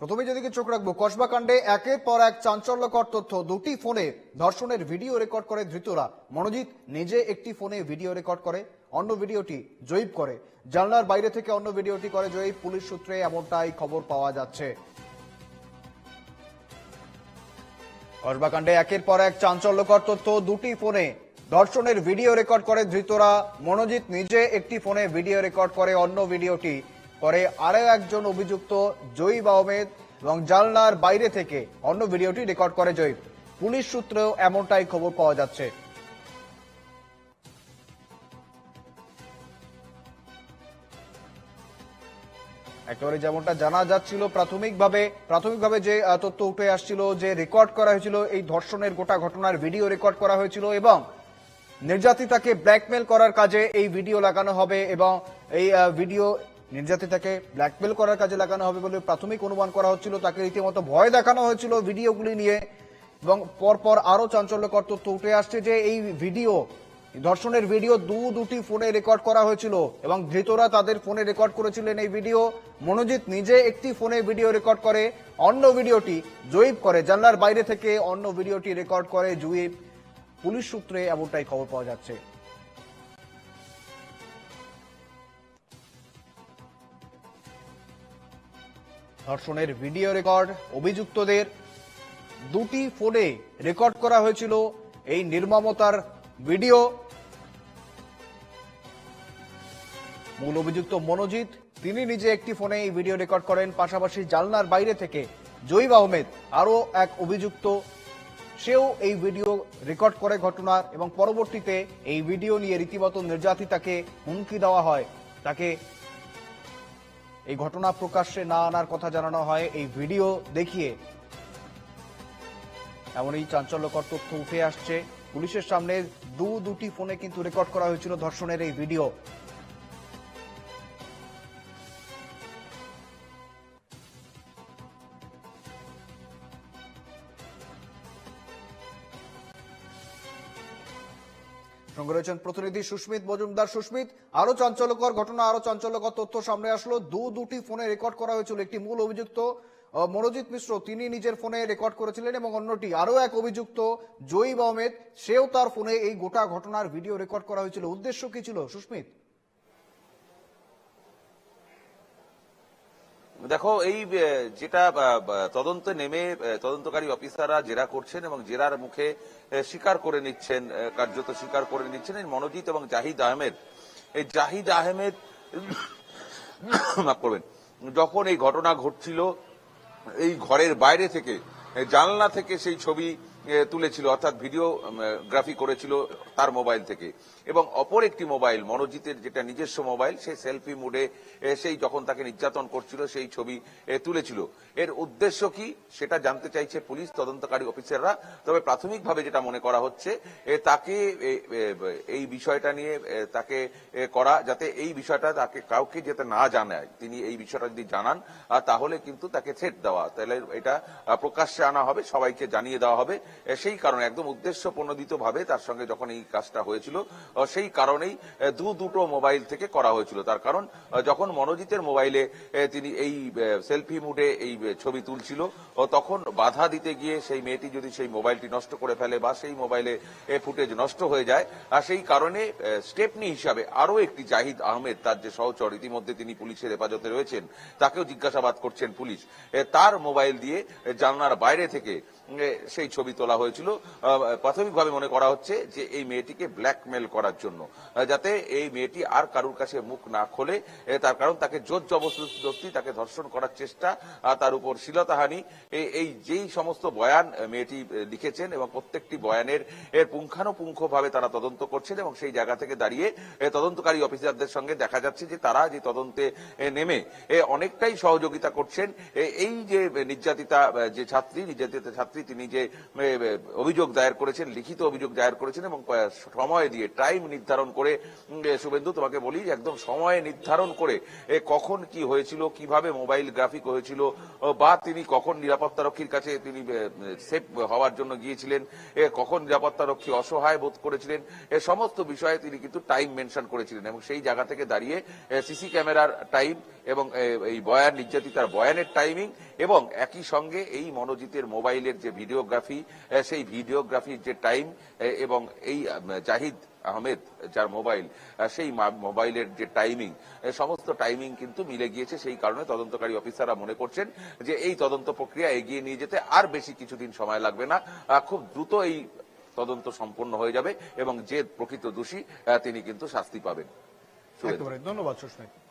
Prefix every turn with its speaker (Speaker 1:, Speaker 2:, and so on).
Speaker 1: প্রথমে যেদিকে চোখ রাখব কসবা কাণ্ডে একের পর এক চাঞ্চল্যকর তথ্য। দুটি ফোনে ধর্ষণের ভিডিও রেকর্ড করে ধৃতরা। মনোজিৎ নিজে একটি ফোনে ভিডিও রেকর্ড করে, অন্য ভিডিওটি জয়ীব করে। জানলার বাইরে থেকে অন্য ভিডিওটি করে জয়ীব। পুলিশ সূত্রে এমনটাই খবর পাওয়া যাচ্ছে। কসবা কাণ্ডে একের পর এক চাঞ্চল্যকর তথ্য। দুটি ফোনে ধর্ষণের ভিডিও রেকর্ড করে ধৃতরা। মনোজিৎ নিজে একটি ফোনে ভিডিও রেকর্ড করে, অন্য ভিডিওটি করে আরও একজন অভিযুক্ত জয়ীব আহমেদ এবং জানলার বাইরে থেকে অন্য ভিডিওটি রেকর্ড করে জয়ীব পুলিশ সূত্রেও এমনটাই খবর পাওয়া যাচ্ছে। একেবারে যেমনটা জানা যাচ্ছিল, প্রাথমিকভাবে প্রাথমিকভাবে যে তথ্য উঠে আসছিল যে রেকর্ড করা হয়েছিল, এই ধর্ষণের গোটা ঘটনার ভিডিও রেকর্ড করা হয়েছিল এবং নির্যাতিতাকে ব্ল্যাকমেল করার কাজে এই ভিডিও লাগানো হবে এবং এই ভিডিও নির্যাতিতাকে ব্ল্যাকমেল করার কাজে লাগানো হবে বলে প্রাথমিক অনুমান করা হচ্ছিল। তাকে রীতিমতো ভয় দেখানো হয়েছিল ভিডিওগুলি নিয়ে। এবং পরপর আরও চাঞ্চল্যকর তথ্য উঠে আসছে যে এই ভিডিও, ধর্ষণের ভিডিও দু দুটি ফোনে রেকর্ড করা হয়েছিল এবং ধৃতরা তাদের ফোনে রেকর্ড করেছিলেন এই ভিডিও। মনোজিৎ নিজে একটি ফোনে ভিডিও রেকর্ড করে, অন্য ভিডিওটি জয়ীব করে। জানলার বাইরে থেকে অন্য ভিডিওটি রেকর্ড করে জুইব। পুলিশ সূত্রে এমনটাই খবর পাওয়া যাচ্ছে। ধর্ষণের ভিডিও রেকর্ড, অভিযুক্তদের দুটি ফোনে রেকর্ড করা হয়েছিল। এই নির্মমতার ভিডিও মূল অভিযুক্ত মনোজিৎ, তিনি নিজে একটি ফোনে এই ভিডিও রেকর্ড করেন। পাশাপাশি জালনার বাইরে থেকে জয়ীব আহমেদ, আরও এক অভিযুক্ত, সেও এই ভিডিও রেকর্ড করে ঘটনার এবং পরবর্তীতে এই ভিডিও নিয়ে রীতিমতো নির্যাতিতাকে হুমকি দেওয়া হয়। তাকে এই ঘটনা প্রকাশ্যে না আনার কথা জানানো হয়, এই ভিডিও দেখিয়ে এমনই চাঞ্চল্যকর তথ্য উঠে আসছে। পুলিশের সামনে দু দুটি ফোনে কিন্তু রেকর্ড করা হয়েছিল ধর্ষণের এই ভিডিও। সঙ্গে রয়েছেন প্রতিনিধি সুস্মিত মজুমদার। সুস্মিত, আরও চাঞ্চল্যকর ঘটনা, আরও চাঞ্চল্যকর তথ্য সামনে আসলো। দু দুটি ফোনে রেকর্ড করা হয়েছিল। একটি মূল অভিযুক্ত মনোজিৎ মিশ্র, তিনি নিজের ফোনে রেকর্ড করেছিলেন এবং অন্যটি আরও এক অভিযুক্ত, জয়ীব আহমেদ, সেও তার ফোনে এই গোটা ঘটনার ভিডিও রেকর্ড করা হয়েছিল। উদ্দেশ্য কি ছিল? সুস্মিত।
Speaker 2: দেখো, এই যেটা তদন্তে নেমে তদন্তকারী অফিসাররা জেরা করছেন এবং জেরার মুখে স্বীকার করে নিচ্ছেন কার্যত স্বীকার করে নিচ্ছেন এই মনোজিৎ এবং জাহিদ আহমেদ। এই জাহিদ আহমেদ করবেন, যখন এই ঘটনা ঘটছিল, এই ঘরের বাইরে থেকে জানলা থেকে সেই ছবি তুলেছিল, অর্থাৎ ভিডিও গ্রাফি করেছিল তার মোবাইল থেকে। এবং অপর একটি মোবাইল, মনোজিতের যেটা নিজস্ব মোবাইল সেই সেলফি মুডে সেই যখন তাকে নির্যাতন করছিল, সেই ছবি তুলেছিল। এর উদ্দেশ্য কি? সেটা জানতে চাইছে পুলিশ, তদন্তকারী অফিসাররা। তবে প্রাথমিকভাবে যেটা মনে করা হচ্ছে তাকে এই বিষয়টা নিয়ে তাকে করা যাতে এই বিষয়টা তাকে কাউকে যাতে না জানায়। তিনি এই বিষয়টা যদি জানান তাহলে কিন্তু তাকে থ্রেট দেওয়া। তাহলে এটা প্রকাশ্যে আনা হবে, সবাইকে জানিয়ে দেওয়া হবে। সেই কারণে, একদম উদ্দেশ্য প্রণোদিত ভাবে তার সঙ্গে যখন এই কাজটা হয়েছিল সেই কারণেই দু দুটো মোবাইল থেকে করা হয়েছিল। তার কারণ যখন মনোজিতের মোবাইলে তিনি এই সেলফি মুডে এই ছবি তুলছিল তখন বাধা দিতে গিয়ে সেই মেয়েটি যদি সেই মোবাইলটি নষ্ট করে ফেলে বা সেই মোবাইলে ফুটেজ নষ্ট হয়ে যায়, আর সেই কারণে স্টেপনি হিসাবে আরও একটি জাহিদ আহমেদ, তার যে সহচর, ইতিমধ্যে তিনি পুলিশের হেফাজতে রয়েছেন, তাকেও জিজ্ঞাসাবাদ করছেন পুলিশ। তার মোবাইল দিয়ে জানলার বাইরে থেকে সেই ছবি তোলা হয়েছিল। প্রাথমিকভাবে মনে করা হচ্ছে যে এই মেয়েটিকে ব্ল্যাকমেল করার জন্য। যাতে এই মেয়েটি আর কারুর কাছে মুখ না খোলে। তার কারণ তাকে জোর জবরদস্তি তাকে ধর্ষণ করার চেষ্টা তার উপর শ্লীলতাহানি এই- যেই সমস্ত বয়ান মেয়েটি লিখেছেন এবং প্রত্যেকটি বয়ানের এর পুঙ্খানুপুঙ্খ ভাবে তারা তদন্ত করছেন এবং সেই জায়গা থেকে দাঁড়িয়ে তদন্তকারী অফিসারদের সঙ্গে দেখা যাচ্ছে যে তারা যে তদন্তে নেমে অনেকটাই সহযোগিতা করছেন। এই যে নির্যাতিতা যে ছাত্রী, নির্যাতিতা ছাত্রী, তিনি যে অভিযোগ দায়ের করেছেন, লিখিত অভিযোগ দায়ের করেছেন এবং সময় দিয়ে টাইম নির্ধারণ করে শুভেন্দু তোমাকে বলি একদম সময় নির্ধারণ করে কখন কি হয়েছিল, কীভাবে মোবাইল গ্রাফিক হয়েছিল বা তিনি কখন নিরাপত্তা রক্ষীর কাছে তিনি সেফ হওয়ার জন্য গিয়েছিলেন কখন নিরাপত্তা রক্ষী অসহায় বোধ করেছিলেন, এ, সমস্ত বিষয়ে তিনি কিন্তু টাইম মেনশন করেছিলেন এবং সেই জায়গা থেকে দাঁড়িয়ে সিসি ক্যামেরার টাইম এবং এই বয়ান, নির্যাতিতার বয়ানের টাইমিং এবং একই সঙ্গে এই মনোজিতের মোবাইলের যে ভিডিওগ্রাফি সেই ভিডিওগ্রাফির যে টাইম এবং এই জাহিদ আহমেদ যার মোবাইল সেই মোবাইলের যে টাইমিং সমস্ত টাইমিং কিন্তু মিলে গিয়েছে। সেই কারণে তদন্তকারী অফিসাররা মনে করছেন যে এই তদন্ত প্রক্রিয়া এগিয়ে নিয়ে যেতে আর বেশি কিছুদিন সময় লাগবে না। খুব দ্রুত এই তদন্ত সম্পন্ন হয়ে যাবে এবং যে প্রকৃত দোষী তিনি কিন্তু শাস্তি পাবেন।
Speaker 1: ধন্যবাদ, সুস্মিত।